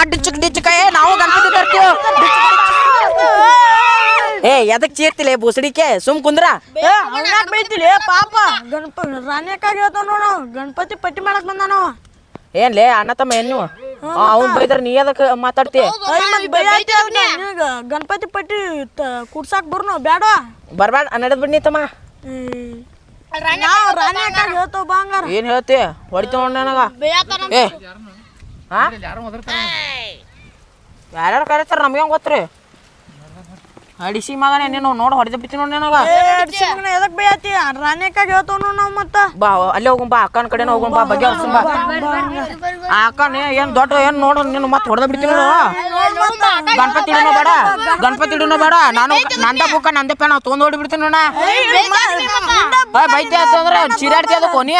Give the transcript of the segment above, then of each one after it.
ಆ ಡಿಚ್ಚಕ್ ಡಿಚ್ಚಕ ಏ ನಾವು ಗಣಪತಿ ತರ್ತೀವಿ? ಏ ಎದಕ್ ಚೀರ್ತಿಲೆ ಬುಸಡಿಕೆ? ಸುಮ್ ಕುಂದ್ರ? ಏ ಅವ್ನ್ಯಾಕ್ ಬೈತಿಲಿ? ಪಾಪ. ಗಣಪ ರಾಣ್ಯಕ್ಕಾಗಿ ಹೇಳ್ತಾವ ನೋಡು ಗಣಪತಿ ಪಟ್ಟಿ ಮಾಡಕ್ ಏನ್ ಏನ್ಲೇ ಅಣ್ಣ ತಮ್ಮ ಏನು ನೀವು? ಅವ್ನ್ ಬೈದ್ರ ನೀ ಎದಕ್ಕೆ ಮಾತಾಡ್ತಿ? ಗಣಪತಿ ಪಟ್ಟಿ ಕುಡ್ಸಾಕ್ ಬರ್ನು ಬ್ಯಾಡ. ಬರ್ಬೇಡ ನಡೆದ್ ಬಿಡ್ನಿ ತಮ್ಮ. ಏನ್ ಹೇಳ್ತಿ? ಹೊಡಿತಾವ ನನಗ. ಏ ಹಾ ಯಾರ್ಯಾರು ಕರೀತಾರ ನಮ್ಗೆ ಹೆಂಗ್ ಗೊತ್ತ್ರಿ ಅಡಿಸಿ ಮಗನೇ ನೀನು ನೋಡಿ ಹೊಡೆದ ಬಿತ್ತಿ ನೋಡಿ ನನಗ ಎದಕ್ ಬೇಯತಿ ರಾಣ್ಯಕ್ಕಾಗಿ ಹೇಳ್ತಾವ ನೋಡ್ ನಾವು ಮತ್ತ ಬಾ ಅಲ್ಲೇ ಹೋಗುಂ ಬಾ ಅಕ್ಕನ ಕಡೆನ ಹೋಗುಂ ಬಾ ಬಗ್ಗೆ ಬಾ ಆ ಅಕ್ಕನ ಏನ್ ದೊಡ್ಡ ಏನ್ ನೋಡು ನೀನು ಮತ್ತೆ ಹೊಡೆದ ಬಿಡ್ತೀನಿ ಗಣಪತಿ ಇಡೋಣ ಬೇಡ ಗಣಪತಿ ಇಡೋಣ ಬೇಡ. ನಾನು ನಂದ ಬುಕ್ಕ ನಂದ ಪೇನ ತೊಗೊಂಡ್ ಹೊಡಿ ಬಿಡ್ತೀನಿ ನೋಡ ಬೈತೆ ಅಂತಂದ್ರ ಚಿರಾಡ್ತಿ ಅದು ಕೊನಿ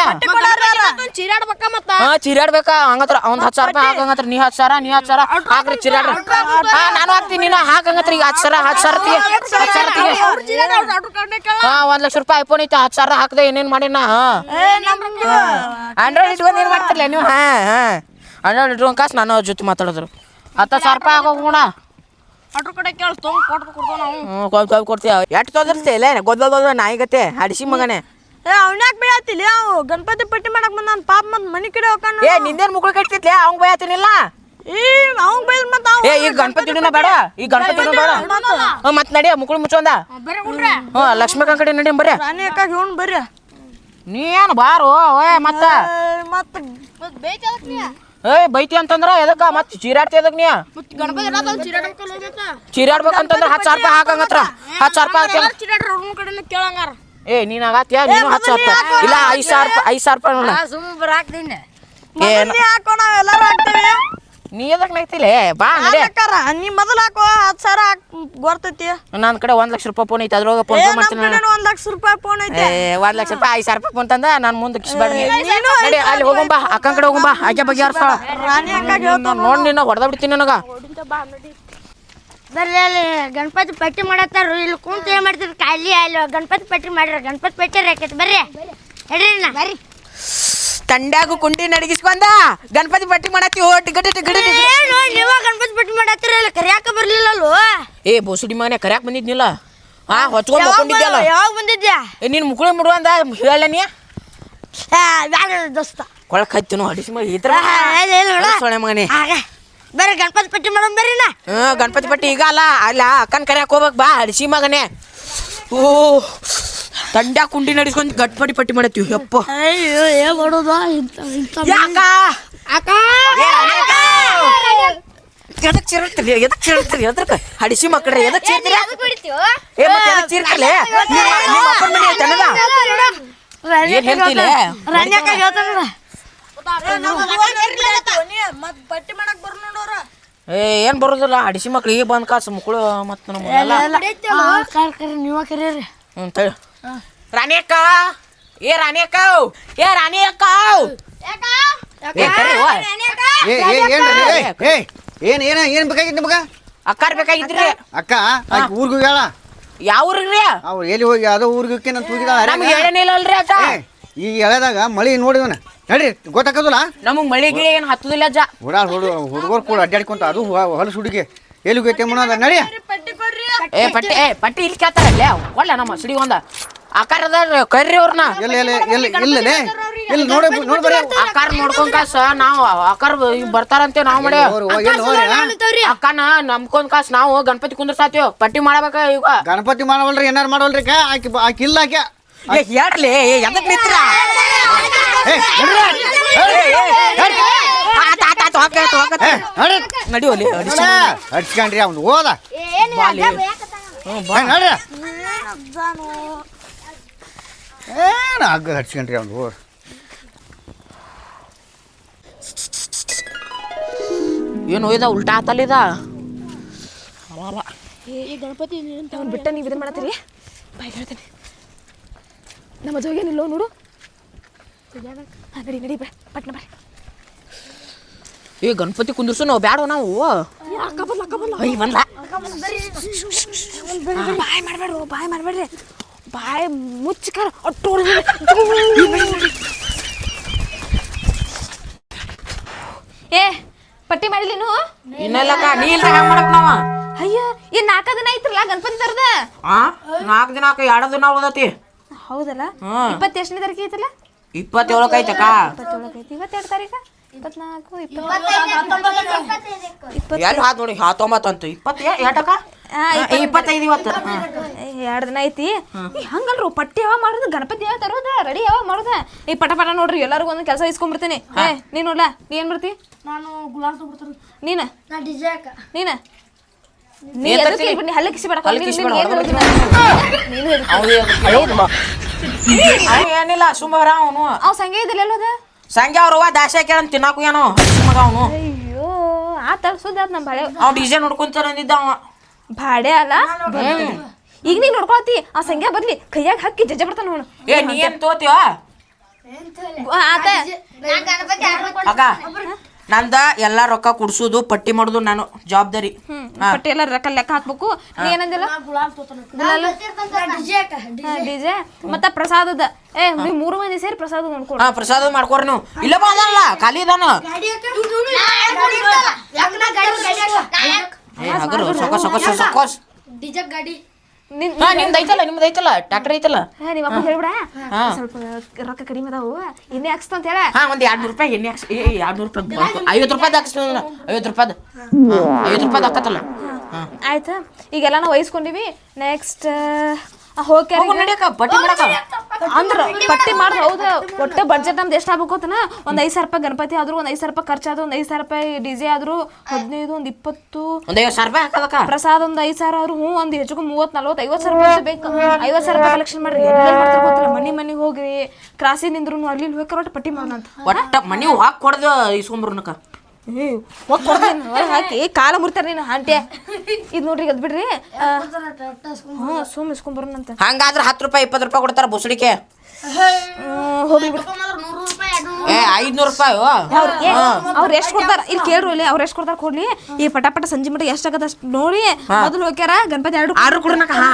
ಚೀರಾಡ್ಬೇಕ ಮತ್ತ ಹಾ ಚಿರಾಡ್ಬೇಕಾ? ಹಂಗತ್ರ ಒಂದ್ ಹತ್ತು ಸಾವಿರ ರೂಪಾಯಿ ಹಾಕಂಗತ್ರ ನೀ ಹತ್ತು ಸಾವಿರ ನೀ ಹತ್ತು ಸಾವಿರ. ಹಾಕ್ರಿ ಚಿರಾಡ್ರಿ. ಹಾ ನಾನು ಹಾಕ್ತೀನಿ ನೀನು ಹಾಕಂಗತ್ರ ಈಗ ಹತ್ತು ಸಾವಿರ ಹತ್ತು ಸಾವಿರ ತಿ ಹತ್ತು ಸಾವಿರ ತಿ ಹಾ ಒಂದ್ ಲಕ್ಷ ರೂಪಾಯಿ ಐಫೋನ್ ಐತೆ ಹತ್ತು ಸಾವಿರ ಹಾಕ್ದೆ ಏನೇನ್ ಮಾಡಿನ? ಹಾ. ಆಂಡ್ರಾಯ್ಡ್ ಇಟ್ಕೊಂಡು ಏನು ಮಾಡ್ತಿರ್ಲ ನೀವು? ಹಾ ಹಾ. ಆಂಡ್ರಾಯ್ಡ್ ಲೀಟ್ರ್ ಕಾಸು ನಾನು ಅವ್ರ ಜೊತೆ ಮಾತಾಡಿದ್ರು. ಹತ್ತು ಸಾವಿರ ರೂಪಾಯಿ ಆಗೋಣ ಅಟ್ರ ಕಡೆ ಕೇಳಿ ತೊಗೊಂಡ್ ಕೊಟ್ಟು ಕೊಡ್ತಾವ ನಾವು. ಹ್ಞೂ ಕೊಡ್ತೀವಿ ಕೊಡ್ತೀಯ? ಎಷ್ಟು ತೊದರ್ತಿ ಇಲ್ಲ? ಗೊದ್ದೋದ ನಾಯಿಗತ್ತೆ ಅಡಿಸಿ ಮಗನೇ. ಏ ಅವ್ನ್ಯಾಕ್ ಬೈಯಾತಿಲಿ? ಅವ್ ಗಣಪತಿ ಪಟ್ಟಿ ಮಾಡಕ್ ಪಾಪ ಮತ್ ಮನಿ ಕಡೆ ಏ ನಿಂದೇನು ಮುಕ್ಳು ಕಟ್ತಿತ್ಲೆ ಅವ್ನ್ ಬಯತೀನಿಲ್ಲ? ಈ ಅವ್ನ್ ಅವ್ ಏ ಈಗ ಗಣಪತಿ ಬೇಡ. ಈ ಗಣಪತಿ ಬೇಡ. ಹ್ಞೂ ಮುಗುಳು ಮುಚ್ಚೊಂದ. ಹ್ಞೂ ಲಕ್ಷ್ಮೀಕಾಂತ್ ಕಡೆ ನಡಿ ಬರ್ರಿ. ನೀ ಏನು ಬಾರು? ಓಯ್ ಮತ್ತ. ಮತ್ ಏಯ್ ಬೈತಿ ಅಂತಂದ್ರ ಎದಕ್ಕ? ಮತ್ತೆ ಚೀರಾಡ್ತಿ ಎದಕ್ ನೀ? ಚೀರಾಡ್ಬೇಕಂತಂದ್ರ ಹತ್ತು ಸಾವಿರ ರೂಪಾಯಿ ಹಾಕಂಗತ್ರ ಹತ್ತು ಸಾವಿರ ರೂಪಾಯಿ ಕೇಳಂಗಾರ ಏ ನೀನ್ ಆಗತ್ಯ? ನೀನು ಹತ್ತು ಸಾವಿರ ರೂಪಾಯಿ. ಇಲ್ಲ ಐದು ಸಾವಿರ ರೂಪಾಯಿ ಐದು ಸಾವಿರ ರೂಪಾಯಿ ನೋಡ. ಸುಮ್ಮ ಬರಾಕ್ತೀನಿ ಏನ್ ಹಾಕೋಣ ಹಾಕೋ ನಾವ್ ಎಲ್ಲಾರು ಹಾಕ್ತೀವಿ. ನೀ ಎದಕ್ ನೈತಿಲೆ ಬಾ ನಡಿ ಹಾಕಾರ ನೀ ಮೊದಲು ಹಾಕೋ ಹತ್ತು ಸಾವಿರ ಹಾಕ್ ಗೊರ್ತೈತಿ. ನನ್ನ ಕಡೆ ಒಂದ್ ಲಕ್ಷ ರೂಪಾಯಿ ಫೋನ್ ಐತೆ ಅದ್ರೊಳಗೆ ಫೋನ್ ಪೇ ಮಾಡ್ತೀನಿ ನಾನು. ಒಂದ್ ಲಕ್ಷ ರೂಪಾಯಿ ಫೋನ್ ಐತಿ. ಒಂದು ಲಕ್ಷ ರೂಪಾಯಿ ಐದು ಸಾವಿರ ರೂಪಾಯಿ ಫೋನ್ ತಂದ ನಾನು ಮುಂದೆ ಕಿಸ್ಬೇಡ ನಡಿ ಅಲ್ಲಿ ಹೋಗುಂ ಬಾ ಅಕ್ಕನ ಕಡೆ ಹೋಗುಂ ಬಾ ಆಕೆ ಬಗ್ಗೆ ಯಾರು ರಾಣ್ಯಕ್ಕಾಗಿ ಹೇಳ್ತಾವ ನೋಡಿ ನಿನ್ನ ಹೊಡೆದ ಬಿಡ್ತೀನಿ ನನಗ. ಬರ್ರಿ ಅಲ್ಲಿ ಗಣಪತಿ ಪಟ್ಟಿ ಮಾಡತ್ತಾರ. ಇಲ್ಲಿ ಕುಂತ ಏನ್ ಮಾಡ್ತೀರಿ? ಖಾಲಿ ಅಲ್ಲಿ ಗಣಪತಿ ಪಟ್ಟಿ ಮಾಡಿರ ಗಣಪತಿ ಪಟ್ಟಿ ರಾಕೈತಿ ಬರ್ರಿ. ಹೇಳ್ರಿ ನಾ ಬರ್ರಿ. ತಂಡ್ಯಾಗು ಕುಂಡಿ ನಡಗಿಸ್ಕೊಂಡ ಗಣಪತಿ ಪಟ್ಟಿ ಮಾಡತ್ತಿ ಓ ಟಿಕಟ್ ಟಿಕಟ್ ಏನು ನೀವ ಗಣಪತಿ ಪಟ್ಟಿ ಮಾಡತ್ತೀರ ಅಲ್ಲಿ ಕರಿಯಾಕ ಬರ್ಲಿಲ್ಲಲ್ವ? ಏ ಬೋಸುಡಿ ಮಗನೆ ಕರ್ಯಾಕ ಬಂದಿದ್ನಿಲ್ಲ? ಆ ಹೊಚ್ಕೊಂಡ್ ಮಕ್ಕೊಂಡಿದ್ಯಲ್ಲ ಯಾವಾಗ ಬಂದಿದ್ಯಾ? ಏ ನೀನ್ ಮುಕ್ಕಳಿ ಮುಡುವಂದ ಹೇಳ ನೀ? ಬ್ಯಾಡ ದೋಸ್ತ. ಕೊಳಕ್ ಹತ್ತಿನು ಅಡಿಸಿ ಇಲ್ಲ, ಇಲ್ಲ, ನೋಡ. ಸೊಳೆ ಮಗನೇ. ಬರ್ರಿ ಗಣಪತಿ ಪಟ್ಟಿ ಮಾಡೋಣ ಬರ್ರಿ ನಾ. ಹ್ಮ್ ಗಣಪತಿ ಪಟ್ಟಿ ಈಗ ಅಲ್ಲ ಅಲ್ಲ ಅಕ್ಕನ ಕರೆಯಕ್ ಹೋಗ್ಬೇಕು ಬಾ ಅಡಿಸಿ ಮಗನೇ. ಓ ತಂಡ್ಯಾ ಕುಂಡಿ ನಡಿಸ್ಕೊಂಡ್ ಗಟ್ಪಡಿ ಪಟ್ಟಿ ಮಾಡತ್ತೀವಿ. ಯಪ್ಪ. ಅಯ್ಯೋ ಏನ್ ಮಾಡೋದು? ಇಂತ ಇಂತ ಯಾಕ? ಅಕ್ಕ ಏ, ಅನೇಕ! ಎದಕ್ ಚೀರ್ತೀರಿ ಎದಕ್ ಚೀರ್ತೀರಿ ಎದಕ್ ಹಡಿಸಿ ಮಕ್ಕಳ್ರೆ ಎದಕ್ ಚೀರ್ತೀರಿ ಏ ಮತ್ತೆ ಎದಕ್ ಚೀರ್ತಿರ್ಲೆ? ನಿಮ್ಮ ನಿಮ್ಮ ಅಪ್ಪನ ಮನೆ ಐತೆ ಅನ್ನದ ಏನ್ ಹೇಳ್ತಿಲ್ಲ? ಮಾಡಕ್ ಬರ್ ನೋಡೋರ ಏ ಬರೋದಿಲ್ಲ. ಅಡಿಸಿ ಮಕ್ಳು ಈಗ ಬಂದ್ ಕಾಸು ಮಕ್ಕಳು ಮತ್ತೆ ನಮ್ಮ ಕರ್ ಕರಿ ನೀವ ಕರೀರಿ. ಹ್ಞೂ ತಳಿ ರಾಣಿ ಅಕ್ಕ ಏ ರಾಣಿ ಅಕ್ಕ ಏ ರಾಣಿ ಅಕ್ಕ ಏನ್ ಏನ ಏನ್ ಬೇಕಾಗಿತ್ತು ನಿಮಗ? ಅಕ್ಕಾರ್ ಬೇಕಾಗಿದ್ರಿ. ಅಕ್ಕ ಊರ್ಗ್ ಹೋಗ್ಯಾಳ? ಯಾವ ಊರಿಗ್ರಿ? ಅವ್ರು ಎಲ್ಲಿ ಹೋಗಿ ಯಾವ್ದೋ ಊರ್ಗ್ ಹೋಗಿ ನಾನು ತೂಗಿದಾಳ ನಮ್ಗೆ ಹೇಳೇನಿಲ್ಲ ಅಲ್ರಿ ಅಕ್ಕ ಈ ಎಳೆದಾಗ ಮಳಿ ನೋಡಿದವನ? ನಡ್ರಿ ಗೊತ್ತಾಕದಲ್ಲ? ನಮಗ್ ಮಳಿ ಗಿಳಿ ಏನ್ ಹತ್ತದಿಲ್ಲ ಅಜ್ಜ. ಹುಡಾಳ್ ಹುಡು ಹುಡುಗರು ಕೂಡ ಅಡ್ಡಾಡ್ಕೊಂತ ಅದು ಹೊಲಸು ಹುಡುಗಿ. ಎಲ್ಲಿ ಗೊತ್ತೆ ಅನ್ನೋದ ನಡಿ. ಪಟ್ಟಿ ಕೊಡ್ರಿ. ಏ ಪಟ್ಟಿ ಏ ಪಟ್ಟಿ ಇಲ್ಲಿ ಕೇಳ್ತಾರಲ್ಲೇ ಒಳ್ಳೆ ನಮ್ಮ ಸಿಡಿ ಒಂದ. ಆಕಾರದ ಕರ್ರಿ ಅವ್ರನ್ನ. ಎಲ್ಲಿ ಎಲ್ಲಿ ಎಲ್ಲಿ ಇಲ್ಲಲೇ ಇಲ್ಲಿ ನೋಡಿ ನೋಡಿ ಬರ್ರಿ ಆಕಾರ ನೋಡ್ಕೊಂಡ್ ಕಾಸ ನಾವು ಆಕಾರ ಬರ್ತಾರಂತೆ ನಾವು ಮಾಡಿ. ಅಕ್ಕನ ನಂಬ್ಕೊಂಡ್ ಕಾಸ ನಾವು ಗಣಪತಿ ಕುಂದ್ರಸಾತೀವ್. ಪಟ್ಟಿ ಮಾಡಬೇಕ ಈಗ. ಗಣಪತಿ ಮಾಡವಲ್ರಿ ಏನಾರ ಮಾಡವಲ್ರಿ ಆಕಿ ಆಕಿ ಇಲ್ಲ ಆಕೆ. ಏ ಹೇಳ್ಲಿ ಎದಕ್ ನಿತ್ರ? ಏ. ನಡಿಯೋಲಿ ಅವ್ನು ಹೋದ. ಏನು ಹಗ್ಗ ಹಚ್ಕೊಂಡ್ರಿ ಅವ್ನು ಏನು ಒಯ್ದ ಉಲ್ಟಾ ಆತಲ್ಲಿದ? ಅವ್ನು ಬಿಟ್ಟ ನೀವು ಇದನ್ನ ಮಾಡತ್ತೀರಿ? ಬಾಯ್ ಹೇಳ್ತೇನೆ. ನಮ್ಮ ಜೋಗೇನಿಲ್ಲೋ ನೋಡು. ನಡಿ ನಡಿ ಬಾ ಪಟ್ನ ಬರ್ರಿ ಏ ಗಣಪತಿ ಕುಂದಿರ್ಸು ನಾವು ಬ್ಯಾಡ ನಾವು. ಅಯ್ಯ ಬಂದ ಬಾಯ್ ಮಾಡಬೇಡ್ರಿ ಬಾಯ್ ಮಾಡಬೇಡ್ರಿ. ಬಾಯ್ ಮುಚ್ಚಕಾರ ಏ ಪಟ್ಟಿ ಮಾಡಿಲ್ಲ ನೀನು? ಇನ್ನೆಲ್ಲಕ್ಕ ನೀ ಇಲ್ದ ಹೆಂಗ್ ಮಾಡಕ್ ನಾವ? ಅಯ್ಯ ಏನ್ ನಾಲ್ಕ ದಿನ ಐತ್ರಲ್ಲ ಗಣಪತಿ ತರದ ಆ ನಾಲ್ಕು ದಿನ ಆಕ ಎರಡು ದಿನ ಉಳ್ದತಿ. ಹೌದಲ್ಲ. ಇಪ್ಪತ್ತೆಷ್ಟನೇ ತಾರೀಕು ಐತಲ್ಲ? ಇಪ್ಪತ್ತೇಳಕ್ಕೆ ಐತಕ್ಕ. ಇಪ್ಪತ್ತೇಳಕ್ಕೆ ಐತಿ ಇವತ್ತೆರಡು ತಾರೀಕ ಇಪ್ಪತ್ನಾಲ್ಕು ಎಲ್ಲಿ ಹಾತ್ ನೋಡಿ ಹತ್ತೊಂಬತ್ತು ಅಂತ ಇಪ್ಪತ್ತು ಇಪ್ಪತ್ತೈದು. ಇವತ್ತು. ಎರಡು ದಿನ ಐತಿ. ಹಂಗಲ್ರು ಪಟ್ಟಿ ಯಾವ ಮಾಡೋದು? ಗಣಪತಿ ಯಾವ ತರೋದ? ರೆಡಿ ಯಾವ ಮಾಡುದ? ಈ ಪಟ ಪಟ ನೋಡ್ರಿ ಎಲ್ಲರಿಗೂ ಒಂದು ಕೆಲಸ ಇಸ್ಕೊಂಡ್ಬಿಡ್ತೀನಿ. ಏ ನೀನು ನೋಡ್ಲಾ? ನೀ ಏನ್ ಬರ್ತಿ ನಾನು ಗುಲಾಬ್ ನೀನ? ನೀನ? ನೀ ಎದಕ್ಕೆ? ಇಲ್ಲಿ? ಹಲ್ಲೆ ಕಿಸಿ ಬೇಡ ಹಲ್ಲೆ ಕಿಸಿ ಬೇಡ, ಹೊರಗೆ ನೀನು ಏನಿಲ್ಲ ಸುಮಾರ ಅವನು. ಅವ್ ಸಂಗೆ ಇದಿಲ್ಲ ಎಲ್ಲೋದ? ಸಂಜೆ ಅವ್ರವ್ವ ದಾಸೆ ಕೇಳನ್ ತಿನ್ನಾಕು ಏನೋ ಮಗ ಅವನು. ಅಯ್ಯೋ ಆ ತರ್ಸೋದ್ ನಮ್ಮ ಭಾಳ ಅವ್ನು ಡಿಜೆ ನೋಡ್ಕೊಂತಾರ ಅಂದಿದ್ದ ಅವ ಭಾಡೆ ಅಲ್ಲ? ಈಗ ನೀ ನೋಡ್ಕೊಳತಿ ಆ ಸಂಗ್ಯಾ ಬರ್ಲಿ ಕೈಯಾಗ ಹಾಕಿ ಜಜ್ಜ ಬರ್ತಾನ ನೋಡು. ಏ ನೀ ಏನ್ ತೋತಿಯೋ? ಆತ ಅಕ್ಕ ನಂದ ಎಲ್ಲಾ ರೊಕ್ಕ ಕುಡ್ಸುದು ಪಟ್ಟಿ ಮಾಡುದು ನಾನು ಜವಾಬ್ದಾರಿ. ಪಟ್ಟಿ ಎಲ್ಲ ರೊಕ್ಕ ಲೆಕ್ಕ ಹಾಕ್ಬೇಕು. ನೀ ಏನಂದಿಲ್ಲ? ಡಿಜೆ ಮತ್ತ ಪ್ರಸಾದದ. ಏ ನೀವ್ ಮೂರು ಮಂದಿ ಸೇರಿ ಪ್ರಸಾದ ನೋಡ್ಕೊಡು ಹಾ ಪ್ರಸಾದ ಮಾಡ್ಕೊರಿ ನೀವು. ಇಲ್ಲ ಬಂದಲ್ಲ ಖಾಲಿ ಇದಾನ. ಏ ಹಗರು ಸೊಕ ಸೊಕ ಸೊಕೋಸ್. ಡಿಜೆ ಗಾಡಿ. ಹಾ ನಿಮ್ದು ಐತಲ್ಲ ನಿಮ್ದು ಐತಲ್ಲ ಟ್ರ್ಯಾಕ್ಟರ್ ಐತಲ್ಲ? ಏ, ನಿಮ್ಮ ಅಪ್ಪ ಹೇಳ್ಬಿಡ. ಸ್ವಲ್ಪ ರೊಕ್ಕ ಕಡಿಮೆ ಅದಾವು. ಎಣ್ಣೆ ಹಾಕ್ಸ್ತ ಅಂತ ಹೇಳ. ಹಾ ಒಂದ್ ಎರಡ್ ನೂರು ರೂಪಾಯಿ ಎಣ್ಣೆ ಹಾಕ್ಸ್ ಏ ಎರಡ್ ನೂರು ರೂಪಾಯಿ ಐವತ್ತು ರೂಪಾಯ್ದು ಹಾಕ್ಸ್ತೀನಿ ಐವತ್ತು ರೂಪಾಯ್ದು. ಐವತ್ತು ರೂಪಾಯ್ದು ಹಾಕತ್ತಲ್ಲ. ಹಾ. ಆಯ್ತಾ? ಈಗೆಲ್ಲ ನಾವು ವಹಿಸ್ಕೊಂಡಿವಿ ನೆಕ್ಸ್ಟ್ ಹೋಗ್ಯಾರ ಹೋಗು ಪಟ್ಟಿ ಮಾಡಕ? ಅಂದ್ರ ಪಟ್ಟಿ ಮಾಡ್ದ ಹೌದ ಒಟ್ಟ ಬಡ್ಜೆಟ್ ನಮ್ದು ಎಷ್ಟು ಆಗ್ಬೇಕು ಅಂತನ ಒಂದ್ ಐದ್ ಸಾವಿರ ರೂಪಾಯಿ ಗಣಪತಿ ಆದ್ರೂ ಒಂದ್ ಐದ್ ಸಾವಿರ ರೂಪಾಯಿ ಖರ್ಚಾದ್ರು ಒಂದ್ ಐದ್ ಸಾವಿರ ರೂಪಾಯಿ ಡಿಜೆ ಆದ್ರೂ ಹದಿನೈದು ಒಂದ್ ಇಪ್ಪತ್ತು ಒಂದ್ ಐವತ್ತು ಸಾವಿರ ರೂಪಾಯಿ ಹಾಕದಕ್ಕ ಪ್ರಸಾದ ಒಂದ್ ಐದ್ ಸಾವಿರ ಆದ್ರೂ ಹ್ಞೂ ಒಂದ್ ಹೆಚ್ಚು ಮೂವತ್ ನಲ್ವತ್ತು ಐವತ್ ಸಾವಿರ ರೂಪಾಯಿ ಬೇಕು. ಐವತ್ ಸಾವಿರ ರೂಪಾಯಿ ಕಲೆಕ್ಷನ್ ಮಾಡ್ರಿ ಮಾಡ್ತಾರ ಗೊತ್ತಿಲ್ಲ? ಮನಿ ಮನಿಗೆ ಹೋಗ್ರಿ ಕ್ರಾಸಿ ನಿಂದ್ರು ಅಲ್ಲಿ ಹೋಗಿ ಒಟ್ಟು ಪಟ್ಟಿ ಮಾಡೋಣ ಅಂತ ಒಟ್ಟ ಮನಿ ಹಾಕ್ ಕೊಡ್ದು ಇಸ್ಕೊಂಬರ್ನಕ್ಕ ಹೋಗಿ ಕೊಡ್ತೇನೆ ಹೊರಗೆ ಹಾಕಿ. ಕಾಲ ಮುರ್ತಾರ ನೀನು ಆಂಟಿ. ಇದು ನೋಡ್ರಿ ಅದ್ ಬಿಡ್ರಿ. ಹ್ಞೂ ಸುಮ್ ಅಂತ. ಹಂಗಾದ್ರೆ ಹತ್ತು ರೂಪಾಯಿ ಇಪ್ಪತ್ತು ರೂಪಾಯಿ ಕೊಡ್ತಾರ ಬುಸಡಿಕೆ. ಹೋಗ್ಲಿ ಬಿಡು. ಏ ಐದ್ನೂರು ರೂಪಾಯಿ ಅವ್ರ್ ಎಷ್ಟ್ ಕೊಡ್ತಾರ? ಇಲ್ಲಿ ಕೇಳ್ರು ಇಲ್ಲಿ ಅವ್ರ ಎಷ್ಟ್ ಕೊಡ್ತಾರ ಕೊಡ್ಲಿ. ಈ ಪಟ ಪಟ ಸಂಜೆ ಮಟ್ಟ ಎಷ್ಟ್ ಆಗದ ನೋಡಿ ಮೊದಲು ಹೋಗ್ಯಾರ ಗಣಪತಿ ಎರಡು ಆರ್ಡ್ರ್ ಕೊಡೋಣ ಹಾ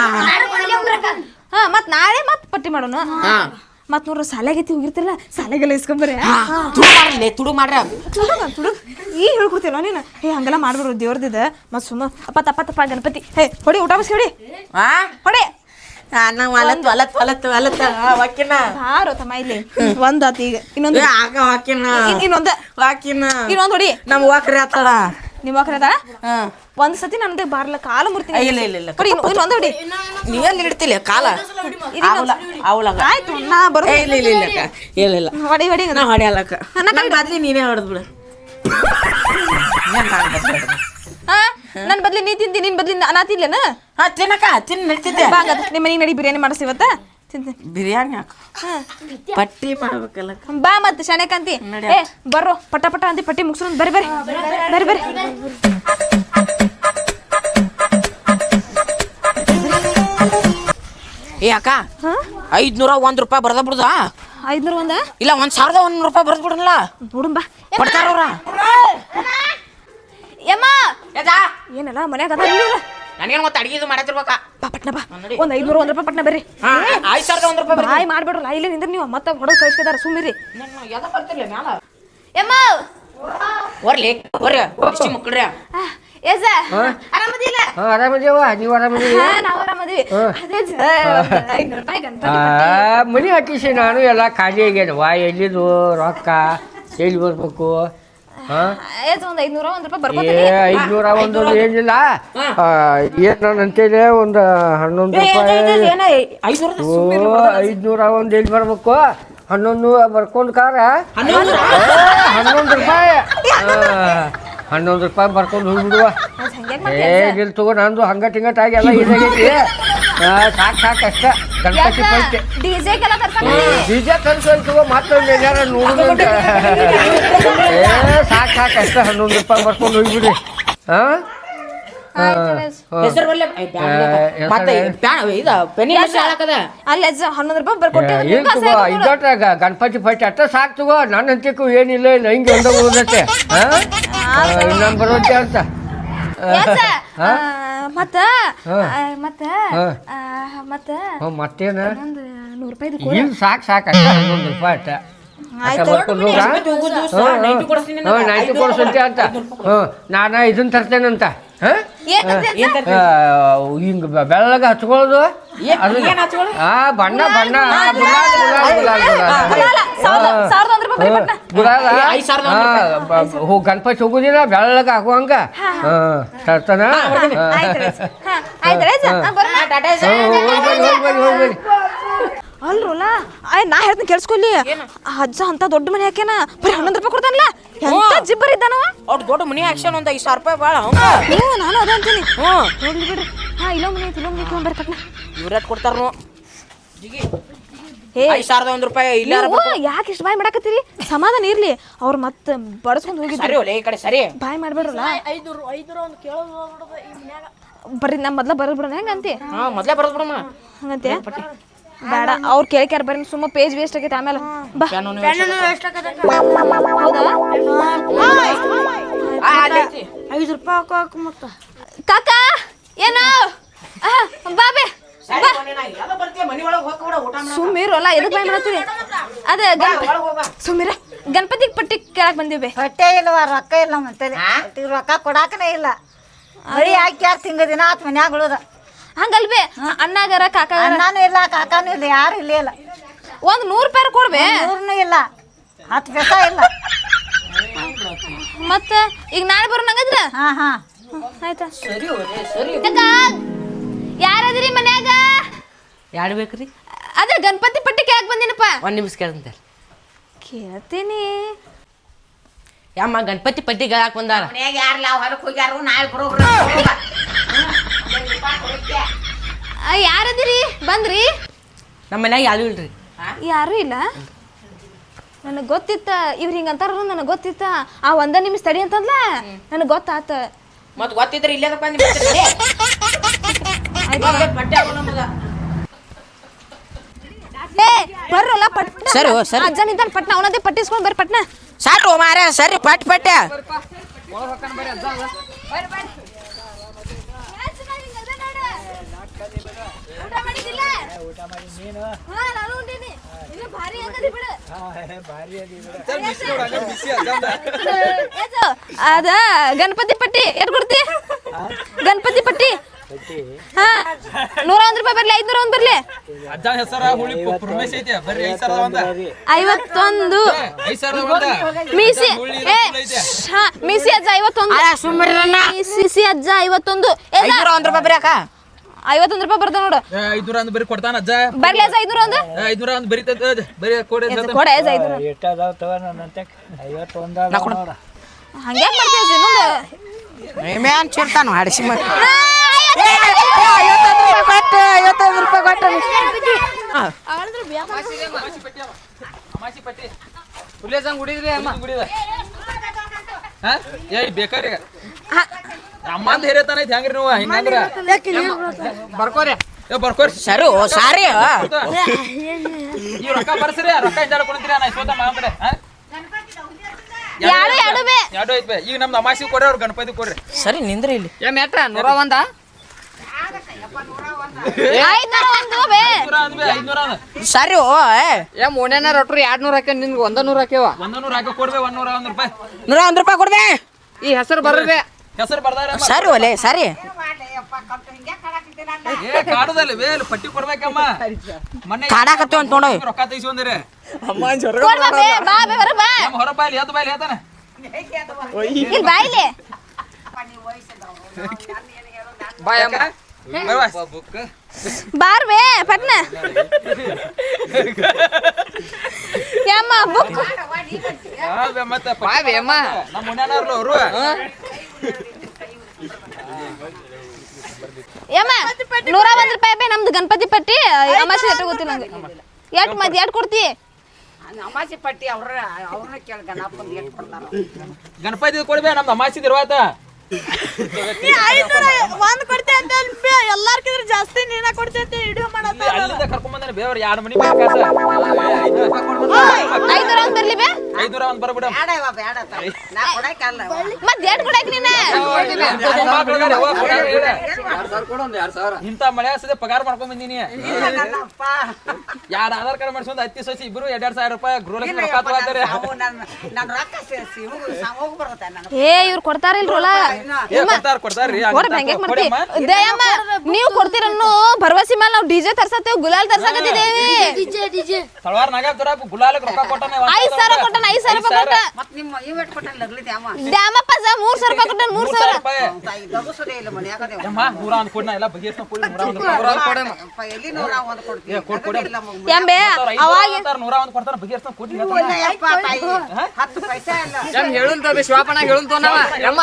ಹಾ. ಮತ್ ನಾಳೆ ಮತ್ ಪಟ್ಟಿ ಮಾಡೋಣ. ಹಾ. ಮತ್ ನೋಡ್ರ ಸಾಲಾಗೈತಿ ಹೋಗಿರ್ತಿರಲ್ಲ ಸಾಲಾಗೆಲ್ಲ ಇಸ್ಕೊಂಬರ ತುಡು ಮಾಡ್ಲಿ ತುಡು ಮಾಡ್ರ ತುಡು ಈ ಹೇಳ್ಕೊಡ್ತಿಲ್ಲ ನೀನು? ಹೇ ಹಂಗೆಲ್ಲ ಮಾಡ್ಬಾರ್ದು ದೇವ್ರದಿದ. ಮತ್ ಸುಮ್ಮ ಅಪ್ಪ ತಪ್ಪ ತಪ್ಪ ಗಣಪತಿ. ಹೇ ಹೊಡಿ ಊಟ ಬಸ್ ಹೊಡಿ. ಹಾ ಹೊಡಿ. ಅನ್ನ ಒಲತ್ ಒಲತ್ ಒಲತ್ ಒಲತ್ ವಾಕಿನ. ಹಾರೋ ತಮ್ಮ ಇಲ್ಲಿ. ಒಂದ್ ಆತ ಈಗ. ಇನ್ನೊಂದು. ಇನ್ನೊಂದ. ವಾಕಿನ. ಇನ್ನೊಂದ್ ಹೊಡಿ. ನಮ್ ವಾಕ್ರಿ ಆತಳ ನಿಮ್ಮ ಹಾ. ಒಂದ್ ಸತಿ ನಮ್ದೆ ಬಾರ್ಲ ಕಾಲ ಮುರ್ತೀನಿ. ಇಲ್ಲ ಇಲ್ಲ ಇಲ್ಲ. ಇನ್ನು- ಇನ್ನೊಂದ್ ಹೊಡಿ. ಇಡ್ತಿಲ್ಲ ಕಾಲ? ಅವಲ ಅವಲಾಗ ಆಯ್ತು ನಾ ಬರೋ ಇಲ್ಲ ಇಲ್ಲ ಇಲ್ಲ ಅಕ್ಕ. ಇಲ್ಲ ಇಲ್ಲ. ಹೊಡಿ ಹೊಡಿ. ನಾ ಹೊಡೆಯಲ್ಲಕ್ಕ ನನ್ನ ಬದ್ಲಿ ನೀನೇ ಹೊಡೆದ್ ಬಿಡು. ಏನ್ ಬದ್ಲಿ ಹಾ ನನ್ ಬದ್ಲಿ ನೀ ತಿಂತಿ ನಿನ್ ಬದ್ಲಿ ನಾ ತಿನ್ಲೇನ ಹಾ ತಿನ್ನಕ್ಕ ತಿನ್ ನಡ್ತಿದ್ದೆ. ಬಾ ಹಂಗಾದ್ರೆ ನಿಮ್ಮ ಮನೆಗೆ ನಡಿ ಬಿರಿಯಾನಿ ಮಾಡಿಸಿ ಇವತ್ತ. ತಿಂತೀನಿ ಬಿರಿಯಾನಿ ಹಾಕು. ಪಟ್ಟಿ ಮಾಡ್ಬೇಕಲ್ಲ ಬಾ ಮತ್ತೆ ಶನೇಕಂತಿ ಏ ಬರ್ರೋ. ಪಟ ಪಟ ಅಂತಿ ಪಟ್ಟಿ ಮುಗಿಸ್ರು ಬರ್ರಿ ಬರ್ರಿ. ಬರಿ ಬರ್ರಿ ಏ ಅಕ್ಕ. ಐದ್ನೂರ ಒಂದ್ ರೂಪಾಯಿ ಬರ್ದ ಬಿಡುದಾ? ಐದ್ನೂರ ಒಂದ? ಇಲ್ಲ ಒಂದ್ ಸಾವಿರದ ಒಂದ್ ರೂಪಾಯಿ ಬರ್ದ ಬಿಡಲ್ಲ ನೋಡುಂ ಬಾ. ಕೊಡ್ತಾರ ಅವ್ರ. ಯಮ್ಮ! ಏನಲ್ಲ ಮನ್ಯಾಗ ಅದ ನನಗೇನ್ ಗೊತ್ತ ಅಡಿಗೆ ಇದು ಮಾಡತ್ತಿರ್ಬೇಕ? ಬಾ ಪಟ್ನ ಬಾ. ಒಂದ್ ಐದ್ನೂರ ಒಂದ್ ರೂಪಾಯಿ ಪಟ್ನ ಬರ್ರಿ. ಹಾ ಐದ್ ಸಾವಿರದ ಒಂದ್ ರೂಪಾಯಿ ಬಾಯ್ ಮಾಡ್ಬೇಡ್ರಲ್ಲ ಇಲ್ಲಿ ನಿಂದ್ರೆ ನೀವು. ಮತ್ತೆ ಹೊಡೆದು ಕಳಿಸ್ಕೊತಾರ ಸುಮ್ಮಿರಿ ಎದ ಬರ್ತಿರ್ಲಿ ಮ್ಯಾಲ. ಯಮ್ಮ ಬರ್ಲಿ ಬರ್ರಿ. ಇಷ್ಟಿ ಮಕ್ಕಳ್ರಿ. ಎಸ ಆರಾಮದಿಲ್ಲ ಹಾಂ? ಆರಾಮದೇವ ನೀವು ಆರಾಮದೀವಿ ಹಾ ನಾವು ಆರಾಮದಿವಿ. ಅದೇ ಜ- ಒಂದ್ ಐದ್ನೂರ್ ರೂಪಾಯಿ ಗಣಪತಿ ಆ, ಮನಿ ಹಾಕಿಸಿ ನಾನು ಎಲ್ಲ ಖಾಲಿ ಆಗ್ಯಾನವ ಎಲ್ಲಿದು? ರೊಕ್ಕ ಎಲ್ಲಿ ಬರ್ಬೇಕು? ಒಂದ್ ಐದ್ನೂರ ಒಂದ್ ರೂಪಾಯಿ ಏ ಬರ್ಕೋತೀನಿ ಐದ್ನೂರ ಒಂದು ಏನಿಲ್ಲ ಏನು ನಾನು ಅಂತೇಳಿ ಒಂದು ಹನ್ನೊಂದು ರೂಪಾಯಿ. ಐದ್ನೂರ ಓ ಐದ್ನೂರ ಒಂದು ಎಲ್ಲಿ ಬರ್ಬೇಕು? ಹನ್ನೊಂದು ಬರ್ಕೊಂಡು ಕಾರ. ಹನ್ನೊಂದು ರೂಪಾಯಿ? ಆ, ಹನ್ನೊಂದು ರೂಪಾಯಿ ಬರ್ಕೊಂಡು ಹೋಗ್ಬಿಡುವ. ಏ ತಗೋ ನಂದು ಹಂಗ ಟಿಂಗಟ್ ಆಗಿ ಎಲ್ಲ ಇದಾಗೈತಿ. ಸಾಕು ಸಾಕು ಅಷ್ಟೇ. ಗಣಪತಿ ಪಟ್ಟಿ ಡಿಜೆ ಕೆಲ ಬೀಜ ಮತ್ತೊಂದು ಏ ಸಾಕು ಸಾಕು ಅಷ್ಟ. ಹನ್ನೊಂದು ರೂಪಾಯಿ ಬರ್ಕೊಂಡು ಹೋಗ್ಬಿಡಿ. ಹಾ ಗಣಪತಿ ಪಂಚೆ. ಅಷ್ಟ ಸಾಕ್ ತಗೋ. ನನ್ನ ಅಂತಿಕ್ಕು ಏನಿಲ್ಲ ಇಲ್ಲ ಹಿಂಗೆ ಒಂದ ಉಳಿದತ್ತೆ ಹಾ ಇನ್ನೊಂದು ಬರುತ್ತೆ ಅಂತ. ಮತ್ತ ಆ, ಮತ್ತ ಆ, ಮತ್ತ ಹ್ಞೂ ಮತ್ತೇನ? ಒಂದು ನೂರು ಇಲ್ಲಿ ಸಾಕು ಸಾಕು ಹನ್ನೊಂದು ರೂಪಾಯಿ ನೈಂಟಿ ಕೊಡ್ಸಂತೆ ಅಂತ. ಹ್ಞೂ ನಾನು ಇದನ್ನ ತರ್ತೇನಂತ. ಹಿಂಗೆ ಬೆಳ್ಳಗ ಹಚ್ಕೊಳ್ಳೋದು? ಅದು ಆ ಬಣ್ಣ ಬಣ್ಣ ಗುಲಾಲ್ ಗಣಪತಿ ಹೋಗುದಿಲ್ಲ ಬೆಳ್ಳಗ ಹಾಕುವಂಗ. ಹಾಂ ತರ್ತಾನ ಹೋಗ್ಬೇಡಿ ಅಜ್ಜ ಅಲ್ರಲ್ಲ ಆಯ್ ನಾ ಹೇಳ್ತೀನಿ ಕೇಳಿಸ್ಕೊಲ್ಲಿ. ಆ ಅಜ್ಜ ಅಂತ ದೊಡ್ಡ ಮನೆ ಹಾಕ್ಯಾನ. ಬರೀ ಹನ್ನೊಂದು ರೂಪಾಯಿ ಕೊಡ್ತಾನಲ್ಲ? ಎಂತ ಜಿಬ್ಬರ್ ಇದ್ದಾನವ? ಅವ್ರ ದೊಡ್ಡ ಮನೆ ಆಕ್ಷನ್ ಒಂದ್ ಐದು ಸಾವಿರ ರೂಪಾಯಿ ಭಾಳ ಹಂಗ ಹ್ಞೂ ನಾನು ಅದ ಅಂತೀನಿ. ಹ್ಞೂ. ನೋಡ್ಲಿ ಬಿಡ್ರಿ. ಹಾ ಇಲ್ಲೋ ಮನೆ ಐತಿ ಇಲ್ಲೋ ಮನೆ ಬರ್ರಿ ಪಟ್ನ ಇವ್ರೇಟ್ ಕೊಡ್ತಾರ ಹೇ. ಐದು ಸಾವಿರದ ಒಂದ್ ರೂಪಾಯಿ ಇಲ್ಲ ಯಾಕೆ ಇಷ್ಟು ಬಾಯ್ ಮಾಡಕತ್ತೀರಿ? ಸಮಾಧಾನ ಇರ್ಲಿ. ಅವ್ರು ಮತ್ತೆ ಬಡಸ್ಕೊಂಡು ಹೋಗಿ ಸರಿ ಈ ಕಡೆ ಸರಿ. ಬಾಯ್ ಮಾಡ್ಬೇಡ್ರಲ್ಲ. ಐದು ಐದು ಒಂದು ಕೇಳೋದು ಬರ್ರಿ ನಮ್ಮ ಮೊದ್ಲ ಬರ್ಬಿಡೋಣ ಹೆಂಗಂತಿ? ಹಾಂ ಮೊದ್ಲೇ ಬರೋದ್ ಬಿಡಮ್ಮ. ಹಂಗಂತೆ ಬೇಡ. ಅವ್ರು ಕೇಳ್ಕ್ಯಾರ ಬರ್ರಿ ಸುಮ್ಮ ಪೇಜ್ ವೇಸ್ಟ್ ಆಗೈತೆ ಆಮೇಲೆ. ಬಾ. ಹೌದಾ? ಐದು ರೂಪಾಯಿ ಹಾಕೋ ಮತ್ತ. ಕಾಕ ಏನು? ಬಾಬೆ ಸುಮ್ಮಿರಲ್ಲ ಎದಕ್ ಬಾಯ್ ಮಾಡ್ತೀವಿ ಅದ ಸುಮ್ಮಿರ. ಗಣಪತಿ ಪಟ್ಟಿ ಕೇಳಕ್ ಬಂದಿವಿ ಹೊಟ್ಟೆ ಇಲ್ವಾ? ರೊಕ್ಕ ಇಲ್ಲ ಮತ್ತೆ ರೊಕ್ಕ ಕೊಡಾಕನೇ ಇಲ್ಲ. ಬರೀ ಹಾಕಿ ಯಾರು ತಿಂಗ ದಿನ ಆತ್ ಮನ್ಯಾಗ ಉಳುದ. ಹಂಗಲ್ವೇ? ಅಣ್ಣಾಗರ ಕಾಕಾಗರ ಅಣ್ಣನೂ ಇಲ್ಲ ಕಾಕಾನೂ ಇಲ್ಲ ಯಾರು ಇಲ್ಲ ಇಲ್ಲ. ಒಂದು ನೂರು ರೂಪಾಯಿ ಕೊಡ್ಬೇ? ನೂರ್ನೂ ಇಲ್ಲ. ಹತ್ತು ಪೈಸ ಇಲ್ಲ. ಮತ್ತ ಈಗ ನಾಳೆ ಬರೋಣ ಹಂಗಂದ್ರ ಹಾ ಹಾ. ಆಯ್ತಾ? ಕಾಕ ಯಾರದ್ರಿ ಮನ್ಯಾಗ? ಯಾರು ಬೇಕ್ರಿ? ಅದ ಗಣಪತಿ ಪಟ್ಟಿ ಕೇಳಕ್ ಬಂದಿನಪ್ಪ. ಒಂದು ನಿಮಿಷ ಕೇಳ್ತಂತೆ. ಕೇಳ್ತೀನಿ. ಯಮ್ಮ ಗಣಪತಿ ಪಟ್ಟಿ ಗಳಾಕ್ ಬಂದಾರ? ಆ, ಯಾರದಿರಿ? ಬಂದ್ರಿ? ನಮ್ಮ ಮನ್ಯಾಗ ಯಾರು ಇಲ್ರಿ? ಯಾರು ಇಲ್ಲ? ನನಗೆ ಗೊತ್ತಿತ್ತ ಇವ್ರು ಹಿಂಗಂತಾರ ನನಗೆ ಗೊತ್ತಿತ್ತ. ಆ ಒಂದ ನಿಮಿಷ ತಡಿ ಅಂತಂದ್ಲ? ನನಗೆ ಗೊತ್ತಾತ. ಮತ್ತೆ ಗೊತ್ತಿದ್ರೆ ಇಲ್ಲದಪ್ಪ ಬರ್ರಲ್ಲ ಪಟ್ನ. ಸರಿ, ಸರಿ. ಅಜ್ಜ ನಿಂತಾನ ಪಟ್ನ ಅವನದೇ ಪಟ್ಟಿಸ್ಕೊಂಡ್ ಬರ್ರಿ ಪಟ್ನ. ಸಾಕು ಮಾರ ಸರಿ ಪಟ್ ಪಟ್ಟೆ. ಅದ ಗಣಪತಿ ಪಟ್ಟಿ. ಎಟ್ ಕೊಡ್ತಿ? ಗಣಪತಿ ಪಟ್ಟಿ. ಹಾ ನೂರ ಒಂದ್ ರೂಪಾಯಿ ಬರ್ಲಿ ಐದ್ನೂರ ಒಂದ್. ಬರ್ಲಿ ಐವತ್ತೊಂದು. ಮೀಸಿ. ಹಾ ಮೀಸಿ ಅಜ್ಜ ಐವತ್ತೊಂದು. ಮೀಸಿ ಅಜ್ಜ ಐವತ್ತೊಂದು. ಒಂದ್ ರೂಪಾಯಿ ಬರ್ಯಾಕ ಅಕ್ಕ. ಐವತ್ತೊಂದು ರೂಪಾಯಿ ಬರ್ತಾವ ನೋಡು. ಐದ್ನೂರ ಅಂದ್ ಬರಿ ಕೊಡ್ತಾನ ಅಜ್ಜ. ಬರ್ಲಿ ಅಜ್ಜ ಐದ್ನೂರ ಒಂದು ಐದ್ನೂರ ಬರಿ ಬರೀ ಬರಿ ಅಜ್ಜ, ಕೊಡಿ ಅಂತ. ಕೊಡ ಅಜ್ಜ ಐದ್ನೂರ. ಹಂಗ್ಯಾಕ್ ಮಾಡ್ತೀಯ ಅಜ್ಜ ಇನ್ನೊಂದು ಮ್ಯಾನ್ ಚಿರ್ತಾನು ಹಡಿಸಿ ಮತ್ತೆ ಅಮಾಸಿ ಪಟ್ಟಿ ಹುಲಿಯಸಂಗ್ ಹುಡಿದ್ರಿ ಅಮ್ಮ. ಹುಡಿದ ಹಾ? ಏಯ್ ಬೇಕಾರಿ ಅಮ್ಮ ಅಂತ ಹಿರೇತನ ಐತಿ ಹೆಂಗ್ರಿ ನೀವು? ಹಿಂಗಂದ್ರ ಬರ್ಕೋರಿ. ಏ ಬರ್ಕೋರಿ. ಸರಿ ಸಾರಿ ನೀವು ರೊಕ್ಕ ಬರ್ಸ್ರಿ ರೊಕ್ಕ ಕೊಡ್ತೀರಿ ನಾ ಇಸ್ಕೊತ ಮಗನ್ ಕಡೆ ಹಾ? ಎರಡು ಎರಡು ಬೇ? ಎರಡು ಐತ್ ಬೇ. ಈಗ ನಮ್ದು ಅಮಾಸಿ ಕೊಡ್ರಿ ಅವ್ರು ಗಣಪತಿ ಕೊಡ್ರಿ. ಸರಿ ನಿಂದ್ರಿ ಇಲ್ಲಿ. ಏ ಮೇಟ್ರ ನೂರ ಒಂದ? ಸರಿ ಓ ಏ. ಮೂನೇನ ರೊಟ್ರಿ ಎರಡ್ ನೂರ ಹಾಕ್ಯ ನಿನ್ಗೆ ಒಂದ ನೂರ ಹಾಕ್ಯವ. ಒಂದ ನೂರ ಹಾಕಿ ಕೊಡ್ಬೇ ಒಂದ್ ನೂರ ಒಂದ್ ರೂಪಾಯಿ. ನೂರ ಒಂದ್ ರೂಪಾಯಿ ಕೊಡ್ಬೇ. ಈ ಹೆಸರು ಬರ್ರಿ ಹೆಸರು ಬರ್ದಾರ ಸರಿ ಒಲೆ ಸರಿ. ಏ ಕಾಡುದಲ್ಲಿ ಬೇ ಇಲ್ಲಿ ಪಟ್ಟಿ ಕೊಡ್ಬೇಕಮ್ಮ. ಮೊನ್ನೆ ಕಾಡಾಕತ್ತೀವಿ ಅಂತ ನೋಡು. ರೊಕ್ಕ ತೆಗಿಸ್ಕೊಂದಿರಿ ಕೊಡ್ಬಾ ಬೇ ಬಾ ಬೇ ಬರ ಬಾ. ನಮ್ಮ ಹೊರ ಬಾಯ್ಲಿ ಎದ್ದು ಬಾಯ್ಲಿ ಹೇಳ್ತಾನೆ ಇಲ್ಲಿ ಬಾ ಇಲ್ಲಿ. ಬಾಯಮ್ಮ ಬಾರ್ ಬೇ ಪಟ್ನ. ಯಮ್ಮ ಬುಕ್ ಮತ್ತೆ ಬಾಯ್ ಬೇ ಅಮ್ಮ ನಮ್ಮ ಮುನ್ಯಾನವ್ರಲ್ಲ ಅವರು ಯಮ್ಮ ನೂರ ಒಂದ್ ರೂಪಾಯಿ ಬೇ ನಮ್ದು ಗಣಪತಿ ಪಟ್ಟಿ ಅಮಾಸೆ ಎಟ್ಟು ಗೊತ್ತಿಲ್ಲ ನಂಗೆ ಎಟ್ ಮತ್ ಎಟ್ ಕೊಡ್ತಿ ಗಣಪತಿ ಕೊಡ್ಬೇ ನಮ್ದು ಅಮಾಸಿ ಇರುವಾತ ಐನೂರ ಒಂದ್ ಕೊಡ್ತೆ ಅಂತ ಅನ್ಬಿ ಎಲ್ಲಾರ್ಕಿಂದ್ರ ಜಾಸ್ತಿ ನೀನ ಕೊಡ್ತೆ ಅಂತ ವಿಡಿಯೋ ಮಾಡತ್ತ ಅಲ್ಲಿಂದ ಕರ್ಕೊಂಡ್ ಬಂದಾನೆ ಬೇವ್ರ ಎರಡು ಮನಿ ಒಂದ್ ಬರ್ಲಿ ಬೇ ಒಂದ್ ಬರ್ಬಿಡ ಮತ್ ಕೊಡಕ್ ನೀನ ಇಂತ ಮಳೆ ಸದೆ ಪಗಾರ ಮಾಡ್ಕೊಂಡ್ ಬಂದಿನಿ ನನ್ನಪ್ಪ ಯಾರ ಆಧಾರ್ ಕಾರ್ಡ್ ಮಾಡ್ಸ್ಕೊಂಡ್ ಹತ್ತಿ ಸಸಿ ಇಬ್ರು ಎರಡ್ ಎರಡ್ ಸಾವಿರ ರೂಪಾಯಿ ಗೃಹಲಕ್ಷ್ಮಿ ರೊಕ್ಕ ತಗೋತಾರೆ ಏ ಇವ್ರು ಕೊಡ್ತಾರ ಇಲ್ರಲ್ಲ ಏ ಕೊಡ್ತಾರ. ಕೊಡ್ತಾರ್ರಿ ದಯಮ್ಮ ನೀವು ಕೊಡ್ತೀರನ್ನು ಭರವಸೆ ಮೇಲೆ ನಾವು ಡಿಜೆ ತರ್ಸತ್ತೇವೆ ಗುಲಾಲ್ ತರ್ಸಕತ್ತಿದ್ದೇವಿ ಗುಲಾಲಕ್ ರೊಕ್ಕ ಕೊಟ್ಟಾನೆ ಐದ್ ಸಾವಿರ ಕೊಟ್ಟನ ಐದ್ ಸಾವಿರ ರೂಪಾಯಿ ಕೊಟ್ಟ. ಮತ್ತೆ ನಿಮ್ಮ ಇವ್ ಇಟ್ಟು ಕೊಟ್ಟಲ್ಲ ಲಗ್ಲಿದ್ದೆ ಅಮ್ಮ? ದ್ಯಾಮಪ್ಪ ಸಾ ಮೂರ್ ಸಾವಿರ ರೂಪಾಯಿ ಕೊಟ್ಟನ ಮೂರ್ ಮೂರ್ ಸಾವಿರ ಸಾವಿರ. ರೂಪಾಯಿ. ತಾಯಿ ದಗಸದೇ ಮನೆ ಯಾಕದೆ ಅಮ್ಮ ನೂರ ಒಂದ್ ಕೊಡ್ ನಾ ಎಲ್ಲ ಬಗೆಹರಿಸ್ನ ಕೊಡಿ ನೂರ ಒಂದ್ ಕೊಡಿ. ಅಪ್ಪ ಎಲ್ಲಿ ನೂರ ಒಂದು ಕೊಡ್ತೀವಿ ಕೊಡ್ ಕೊಡಿ. ಇಲ್ಲ ಮಗು. ಎಂಬೆ ಅವಾಗ ಅಂತಾರ, ನೂರ ಒಂದ್ ಕೊಡ್ತಾರ ಬಗೆಹರಿಸ್ನ ಕೊಡಿ ಯಪ್ಪ ತಾಯಿ. ಹತ್ತು ಪೈಸೆ ಇಲ್ಲ. ಹೇಳುನ್ ತೋ ಶಿವಾಪನ ಹೇಳುನ್ ತೋ ನಾವ. ಯಮ್ಮ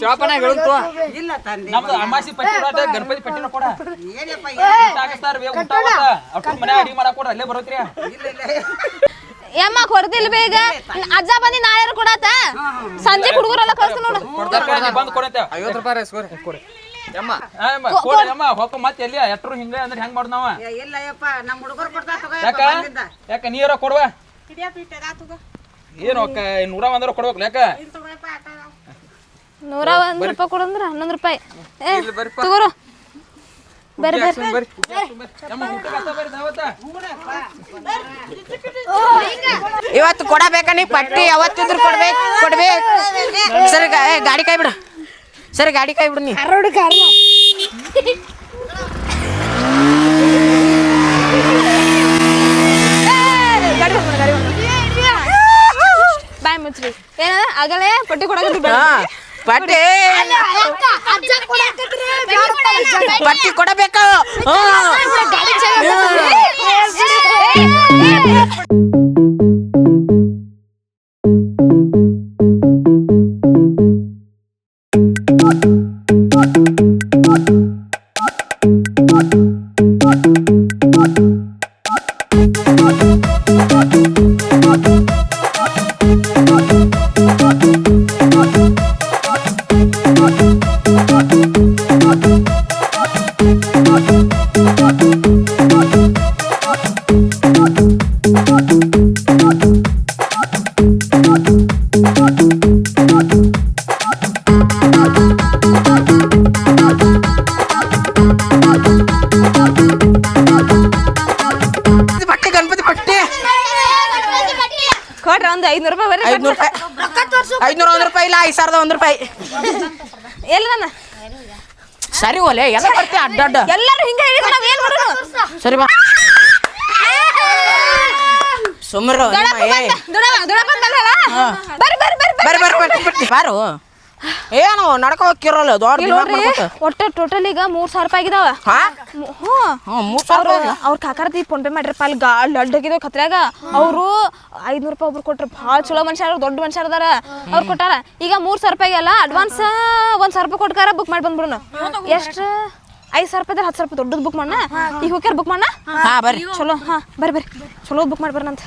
ಶಿವಾಪನ ಹೇಳುನ್ ತೋ ಇಲ್ಲ ತಂದೆ. ನಮ್ದು ಅಮಾಸಿ ಪಟ್ಟಿ ಕೊಡ ಗಣಪತಿ ಪಟ್ಟಿನ ಕೊಡ. ಏನಪ್ಪ ಊಟ ಹಾಕಿಸ್ತಾರ ಬೇ, ಊಟ ಅವತ್ತ. ಮನೆ ಅಡಿಗೆ ಮಾಡಕ್ ಕೊಡ್ರಿ ಅಲ್ಲೇ ಬರೋತ್ರಿ. ಇಲ್ಲ ಇಲ್ಲ ಯಮ್ಮ ಕೊಡ್ತಿಲ್ ಬೇಗ ಅಜ್ಜ ಬಂದಿ ನಾಳೆ ಕೊಡಾತ? ಸಂಜೆ ಹುಡುಗರೆಲ್ಲ ಕಳ್ಸ ನೋಡು. ಬಂದ್ ಕೊಡಂತೆ ಐವತ್ತು ರೂಪಾಯಿ ಸ್ಕೋರ್ ಕೊಡಿ ಯಮ್ಮ. ಕೊಡಿ ಅಮ್ಮ ಹೊಕ್ಕ ಮತ್ತೆ ಎಲ್ಲಿ ಎಟ್ರು ಹಿಂಗ ಅಂದ್ರೆ ಹೆಂಗ್ ಮಾಡ್ ನಾವ? ಇಲ್ಲ ಯಪ್ಪ ನಮ್ಮ ಹುಡುಗರು ಕೊಡ್ತಾ ಯಾಕ? ಯಾಕ ನೀರ ಕೊಡುವ? ಏನು ನೂರ ಒಂದ್ರ ಕೊಡ್ಬೇಕು ಯಾಕ? ನೂರ ಒಂದ್ ರೂಪಾಯಿ ಕೊಡಂದ್ರ ಹನ್ನೊಂದ್ ರೂಪಾಯಿ. ಏ ತಗೋರು. ಬರ್ರಿ ಬರ್ರಿ. ಇವತ್ತು ಕೊಡಬೇಕ ನೀ? ಪಟ್ಟಿ ಯಾವತ್ತಿದ್ರು ಕೊಡ್ಬೇಕು ಕೊಡ್ಬೇಕು ಸರಿ ಗಾಡಿ ಕೈ ಬಿಡು. ಸರಿ ಗಾಡಿ ಕೈ ಬಿಡು ನೀ. ಬಾಯ್ ಮುಚ್ಚ್ರಿ. ಏನ ಆಗಲೇ ಪಟ್ಟಿ ಕೊಡಕ ಹಾ ಪಟ್ಟಿ ಪಟ್ಟಿ ಕೊಡಬೇಕು ಐದ್ನೂರು ರೂಪಾಯಿ. ಐದ್ನೂರ ಒಂದ್ ರೂಪಾಯಿ ಇಲ್ಲ ಐದು ಸಾವಿರದ ಒಂದು ರೂಪಾಯಿ. ಎಲ್ಲಿ ಸರಿ ಓಲೆ ಎಲ್ಲ ಬರ್ತೀವಿ ಅಡ್ಡ ಅಡ್ಡ. ಎಲ್ಲರೂ ಹಿಂಗ ಹೇಳಿದ್ರೆ ನಾವು ಏನು ಮಾಡೋದು? ಸರಿ ಬಾ. ಸುಮ್ಮರು? ಬರ್ರಿ ಬರ್ರಿ ಬರ್ರಿ ಬರ್ರಿ. ಬರ್ರಿ ಪಟ್ಟಿ ಪಟ್ಟಿ ಬಾರು. ಏನು ನಡಕ ಹೋಗಿರಲ್ಲ ದೊಡ್ಡ ಒಟ್ಟ ಟೋಟಲ್ ಈಗ ಮೂರ್ ಸಾವಿರ ರೂಪಾಯಿ ಆಗಿದಾವ. ಅವ್ರ ಕಾಕಾರತಿ ಫೋನ್ ಪೇ ಮಾಡ್ರಪ್ಪ ಅಲ್ಲಿ ಗಾ ಲಡ್ಡಾಗಿದಾವ ಖತ್ರ್ಯಾಗ ಅವರು ಐದ್ನೂರು ರೂಪಾಯಿ ಒಬ್ರು ಕೊಟ್ರು ಭಾಳ ಚಲೋ ಮನುಷ್ಯರು ದೊಡ್ಡ ಮನುಷ್ಯ ಅದಾರ. ಅವ್ರು ಕೊಟ್ಟಾರ. ಈಗ ಮೂರ್ ಸಾವಿರ ರೂಪಾಯಿ ಅಲ್ಲ ಅಡ್ವಾನ್ಸ್ ಒಂದ್ ಸಾವಿರ ರೂಪಾಯಿ ಕೊಟ್ಟಾರ ಬುಕ್ ಮಾಡಿ ಬಂದ್ಬಿಡೋಣ. ಎಷ್ಟು? ಐದು ಸಾವಿರ ರೂಪಾಯಿ ಹತ್ತು ಸಾವಿರ ರೂಪಾಯಿ ದೊಡ್ಡದು ಬುಕ್ ಮಾಡೋಣ? ಈಗ ಹೋಗ್ಯಾರ ಬುಕ್ ಮಾಡೋಣ? ಚಲೋ ಹಾ ಬರ್ರಿ ಬರ್ರಿ. ಚಲೋ ಬುಕ್ ಮಾಡಿ ಬರ್ನಂತ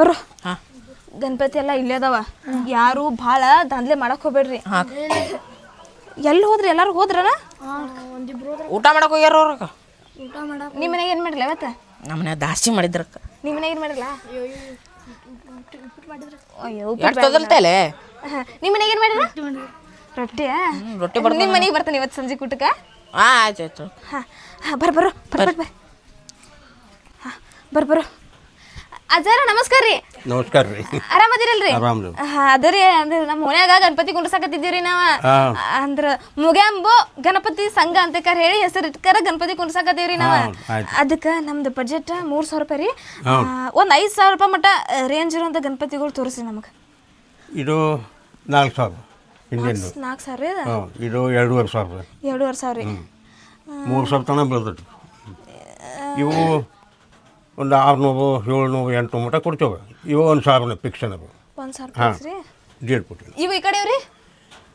ಬರ್ರು. ಹಾ. ಗಣಪತಿ ಎಲ್ಲ ಇಲ್ಲೇ ಅದಾವ. ಯಾರು ಭಾಳ ದಂದ್ಲೆ ಮಾಡಕ್ ಹೋಗ್ಬೇಡ್ರಿ. ಎಲ್ಲಿ ಹೋದ್ರಿ? ಎಲ್ಲಾರು ಹೋದ್ರನ? ಊಟ ಮಾಡಕ್ ಹೋಗ್ಯಾರ ಅವ್ರ ನಿಮ್ಮ ಮನೆಗೆ ಏನ್ ಮಾಡಿಲ್ಲ ಅವತ್ತ ನಮ್ಮನೆ ದಾಸಿ ಮಾಡಿದ್ರಕ್ಕ. ನಿಮ್ಮ ಮನೆಗೆ ಏನ್ ಮಾಡಿಲ್ಲ ಅಯ್ಯೋ ತೊದಲ್ತೇಲೆ ನಿಮ್ಮ ಮನೆಗೆ ಏನು ಮಾಡಿಲ್ಲ ರೊಟ್ಟಿ ರೊಟ್ಟಿ ನಿಮ್ಮ ಮನೆಗೆ ಬರ್ತಾನೆ. ಇವತ್ತು ಸಂಜೆ ಊಟಕ್ಕ ಹಾಂ ಆಯ್ತು ಆಯ್ತು. ಹಾ ಹಾ ಬರ್ ಬರು ಬರ್ ಬರ್. ಬರ್ ಹಾ ಬರ್ ಬರು ಅಜ್ಜಾರ ನಮಸ್ಕಾರ ರೀ. ನಮಸ್ಕಾರ ರೀ. ಆರಾಮದಿರಲ್ರಿ ಆರಾಮ್ ರೀ. ಹಾ ಅದರಿ ಅಂದ್ರೆ ನಮ್ಮ ಮನ್ಯಾಗ ಗಣಪತಿ ಕುಂಡ್ರಸಾಕತ್ತಿದ್ದೀವ್ರಿ ನಾವ. ಅಂದ್ರ ಮುಗ್ಯಾಂಬು ಗಣಪತಿ ಸಂಘ ಅಂತ ಕರ್ ಹೇಳಿ ಹೆಸರು ಇಟ್ಕರ ಗಣಪತಿ ಕುಂಡ್ರಸಾಕತ್ತೀವ್ರಿ ನಾವ. ಹಾ, ಆಯ್ತು. ಅದಕ್ಕ ನಮ್ದು ಬಜೆಟ್ ಮೂರ್ ಸಾವಿರ ರೂಪಾಯಿ ರೀ. ಆ, ಒಂದ್ ಐದ್ ಸಾವಿರ ರೂಪಾಯಿ ಮಟ್ಟ ರೇಂಜ್ ಇರುವಂತ ಗಣಪತಿಗಳು ತೋರಿಸ್ರಿ ನಮಗ. ಇದು ನಾಲ್ಕು ಸಾವಿರ. ನಾಲ್ಕು ಸಾವಿರ ರೀ? ಹಾಂ ಇದು ಎರಡೂವರೆ ಸಾವಿರ. ಎರಡೂವರೆ ಸಾವಿರ ರೀ. ಮೂರು ಸಾವಿರ ತನಕ ಬೀಳ್ತೈತಿ. ಇವು ಒಂದು ಆರುನೂರು ಏಳ್ನೂರು ಎಂಟು ಮಟ್ಟ ಕೊಡ್ತೇವೆ. ಇವು ಒಂದು ಸಾವಿರ ಪಿಕ್ಷನ್ ಅವು ಒಂದು ಸಾವಿರ ಹಾಂ. ರೂಪಾಯಿ ರೀ? ಡೇಟ್ ಕೊಟ್ಟಿಲ್ಲ ಇವು ಈ ಕಡೆ ಇವ್ರಿ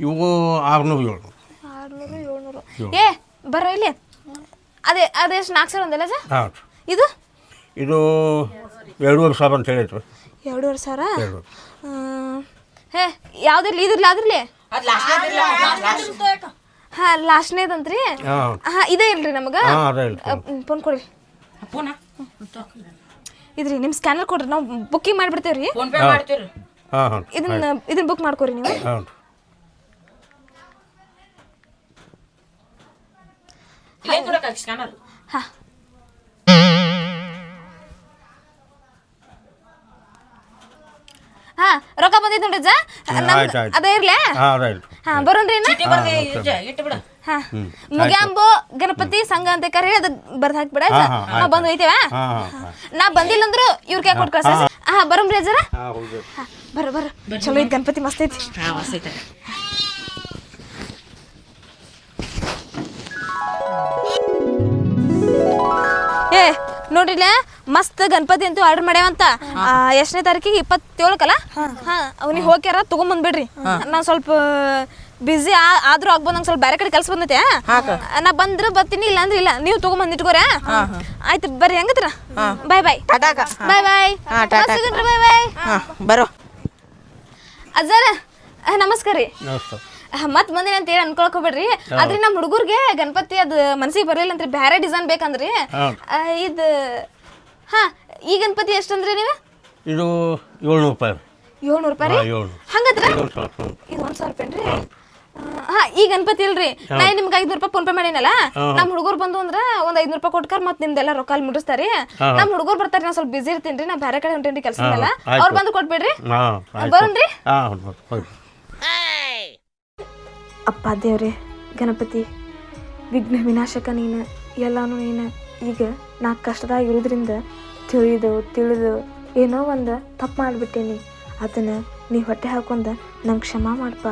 ಇವು ಆರುನೂರು ಏಳ್ನೂರು. ಆರುನೂರು ಏಳ್ನೂರು. ಏ ಬರ್ರ ಇಲ್ಲಿ. ಅದೇ ಅದೆಷ್ಟು ನಾಲ್ಕು ಸಾವಿರ ಒಂದಲ್ಲ ಜಾ ಹಾಂ ಇದು? ಇದು ಎರಡೂವರೆ ಸಾವಿರ ಅಂತ ಹೇಳಿದ್ರು. ಎರಡೂವರೆ ಸಾವಿರ. ಹೇ ಯಾವ್ದಿರ್ಲಿ ಇದಿರ್ಲಿ ಅದ್ರಲ್ಲಿ ಹಾ ಲಾಸ್ಟ್ನೇದಂತ್ರಿ ಹಾಂ ಹಾ ಇದೇ ಇಲ್ರಿ ನಮಗ? ಹಾಂ ಕೊಡಿ. ಫೋನ್ ಕೊಡ್ರಿ ಇದ್ರಿ ನಿಮ್ ಸ್ಕ್ಯಾನರ್ ಕೊಡ್ರಿ ನಾವು ಬುಕ್ಕಿಂಗ್ ಮಾಡ್ಬಿಡ್ತೇವ್ರಿ ಫೋನ್ ಪೇ ಮಾಡ್ತೀರಿ ಹಾಂ ಹಾಂ ಇದನ್ನ ಇದನ್ನ ಬುಕ್ ಮಾಡ್ಕೊರಿ ನೀವು. ಸ್ಕ್ಯಾನರ್ ಹಾ. ಹಾ ರೊಕ್ಕ ಬಂದಿದ್ ನೋಡ್ರಿ ಜಾ ಆಯ್ತು, ಆಯ್ತು. ಅದೇ ಇರ್ಲೇ? ಹಾಂ ಹಾ ಬರೋಣ್ರಿ ಇನ್ನ? ಚೀಟಿ ಇಟ್ಟು ಬಿಡ. ಹಾ. ಮುಗ್ಯಾಂಬೋ ಗಣಪತಿ ಸಂಘ ಅಂತ ಕರೆ ಅದು ಬರ್ದ್ ಹಾಕ್ಬಿಡ ಹಾ, ಹಾ, ನಾವ್ ಬಂದು ಹೋಯ್ತೇವ? ಹಾಂ ಹಾಂ ಹಾಂ. ನಾ ಬಂದಿಲ್ಲ ಅಂದ್ರು ಇವ್ರ ಕೈ ಕೊಟ್ಟು ಕಳ್ಸ. ಹಾ. ಬರೋಮ್ರಿ ಅಜ್ಜರ? ಹಾಂ ಹೌದು ಹಾ ಬರ್ರಿ ಬರ್ರ ಚಲೋ ಐತಿ ಗಣಪತಿ ಮಸ್ತ್ ಐತಿ. ನೋಡ್ರಿಲ್ಲ ಮಸ್ತ್ ಗಣಪತಿ ಅಂತೂ ಆರ್ಡರ್ ಮಾಡ್ಯಾವಂತ ಎಷ್ಟನೇ ತಾರೀಕಿಗೆ ಇಪ್ಪತ್ತೇಳಕ್ಕಲ್ಲ ಹಾ. ಅವ್ನಿಗೆ ಹೋಗ್ಯಾರ ತಗೊಂಬಂದ್ಬಿಡ್ರಿ ನಾನು ಸ್ವಲ್ಪ ಬಿಸಿ ಆದ್ರೂ ಆಗ್ಬೋದು ನಂಗೆ ಸ್ವಲ್ಪ ಬೇರೆ ಕಡೆ ಕೆಲಸ ಬಂದೈತೆ. ನಾ ಬಂದ್ರೆ ಬರ್ತೀನಿ ಇಲ್ಲ ಅಂದ್ರೆ ಇಲ್ಲ. ನೀವು ತಗೊಂಬಂದ್ ಇಟ್ಕೋರ ಆಯ್ತು ಬರ್ರಿ ಹೆಂಗತ್ರ ಬಾಯ್ ಬಾಯ್ ಬಾಯ್ ಬಾಯ್ ಹಾ, ಟಾಟಾ. ಬಾಯ್ ಬಾಯ್ ಹಾ ಬರೋ. ಅಜ್ಜಾರ ನಮಸ್ಕಾರ ರೀ. ನಮಸ್ತೆ. ಮತ್ ಬಂದಿನಿ ಅಂತ ಹೇಳಿ ಅನ್ಕೊಳಕ್ ಹೋಗ್ಬೇಡ್ರಿ. ಆದ್ರೆ ನಮ್ ಹುಡುಗರ್ಗೆ ಗಣಪತಿ ಅದು ಮನ್ಸಿಗೆ ಬರ್ಲಿಲ್ಲ ಅಂತ್ರಿ ಬೇರೆ ಡಿಸೈನ್ ಬೇಕಂದ್ರಿ. ಇದ್ ಆ, ಇದು ಹಾ ಈ ಗಣಪತಿ ಎಷ್ಟಂದ್ರಿ ನೀವು? ಇದು ಏಳ್ನೂರು ರೂಪಾಯಿ. ಏಳ್ನೂರು ರೂಪಾಯಿ ರೀ? ಹಾಂ ಏಳ್ನೂರು. ಹಂಗತ್ರ? ಸಾವಿರ ಇದು ಒಂದ್ ಸಾವಿರ ರೂಪಾಯಿ ಹಾ ಈ ಗಣಪತಿ ಇಲ್ರಿ. ನಾ ನಿಮ್ಗೆ ಐದ್ನೂರು ರೂಪಾಯಿ ಫೋನ್ ಪೇ ಮಾಡೀನಲ್ಲ? ನಮ್ಮ ಹುಡುಗರು ಬಂದು ಅಂದ್ರ ಒಂದ್ ಐದ್ನೂರು ರೂಪಾಯಿ ಕೊಟ್ಕರ್ ಮತ್ ನಿಮ್ದೆಲ್ಲ ರೊಕ್ಕ ಅಲ್ಲಿ ಮುಟ್ಟಿಸ್ತಾರಿ ನಮ್ಮ ಹುಡುಗರು ಬರ್ತಾರೆ ನಾ ಸ್ವಲ್ಪ ಬಿಸಿ ಇರ್ತೀನಿ ನಾ ಬೇರೆ ಕಡೆ ಹೊಂಟೇನ್ರಿ ಕೆಲಸ. ಅವ್ರು ಬಂದು ಕೊಟ್ಬಿಡ್ರಿ. ಹಾ ಆಯ್ತು. ಬರೋಣ್ರಿ ಹಾಂ ಹೋಗಿ ಅಪ್ಪ ದೇವ್ರೆ, ಗಣಪತಿ, ವಿಘ್ನ ವಿನಾಶಕ ನೀನು, ಎಲ್ಲಾನು ನೀನು. ಈಗ ನಾ ಕಷ್ಟದಾಗ ಇರೋದ್ರಿಂದ ತಿಳಿದು ತಿಳಿದು ಏನೋ ಒಂದು ತಪ್ಪು ಮಾಡಿಬಿಟ್ಟೇನಿ. ಅದನ್ನು ನೀ ಹೊಟ್ಟೆ ಹಾಕೊಂಡ ನಂಗೆ ಕ್ಷಮ ಮಾಡಪ್ಪ